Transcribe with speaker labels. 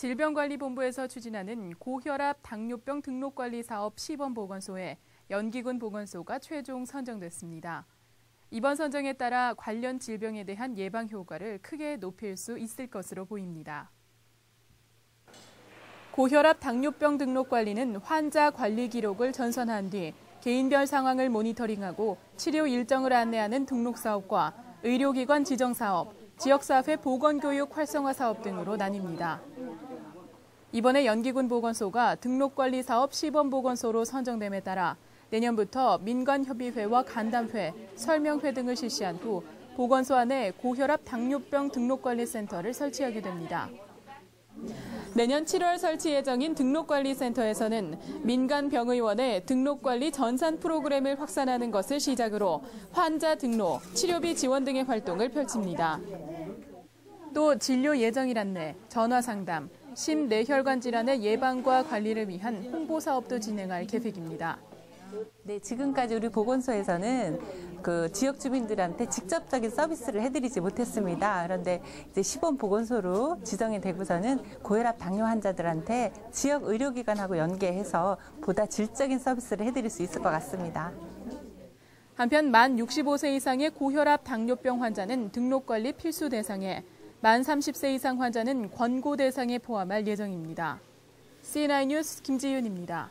Speaker 1: 질병관리본부에서 추진하는 고혈압 당뇨병 등록관리 사업 시범 보건소에 연기군 보건소가 최종 선정됐습니다. 이번 선정에 따라 관련 질병에 대한 예방 효과를 크게 높일 수 있을 것으로 보입니다. 고혈압 당뇨병 등록 관리는 환자 관리 기록을 전선한 뒤 개인별 상황을 모니터링하고 치료 일정을 안내하는 등록 사업과 의료기관 지정 사업, 지역사회 보건교육 활성화 사업 등으로 나뉩니다. 이번에 연기군 보건소가 등록관리 사업 시범보건소로 선정됨에 따라 내년부터 민간협의회와 간담회, 설명회 등을 실시한 후 보건소 안에 고혈압 당뇨병 등록관리센터를 설치하게 됩니다. 내년 7월 설치 예정인 등록관리센터에서는 민간 병의원의 등록관리 전산 프로그램을 확산하는 것을 시작으로 환자 등록, 치료비 지원 등의 활동을 펼칩니다. 또 진료 예정일 안내, 전화 상담, 심뇌혈관 질환의 예방과 관리를 위한 홍보 사업도 진행할 계획입니다.
Speaker 2: 네, 지금까지 우리 보건소에서는 그 지역 주민들한테 직접적인 서비스를 해드리지 못했습니다. 그런데 이제 시범 보건소로 지정이 되고서는 고혈압 당뇨 환자들한테 지역 의료기관하고 연계해서 보다 질적인 서비스를 해드릴 수 있을 것 같습니다.
Speaker 1: 한편 만 65세 이상의 고혈압 당뇨병 환자는 등록 관리 필수 대상에 만 30세 이상 환자는 권고 대상에 포함할 예정입니다. C9 뉴스 김지윤입니다.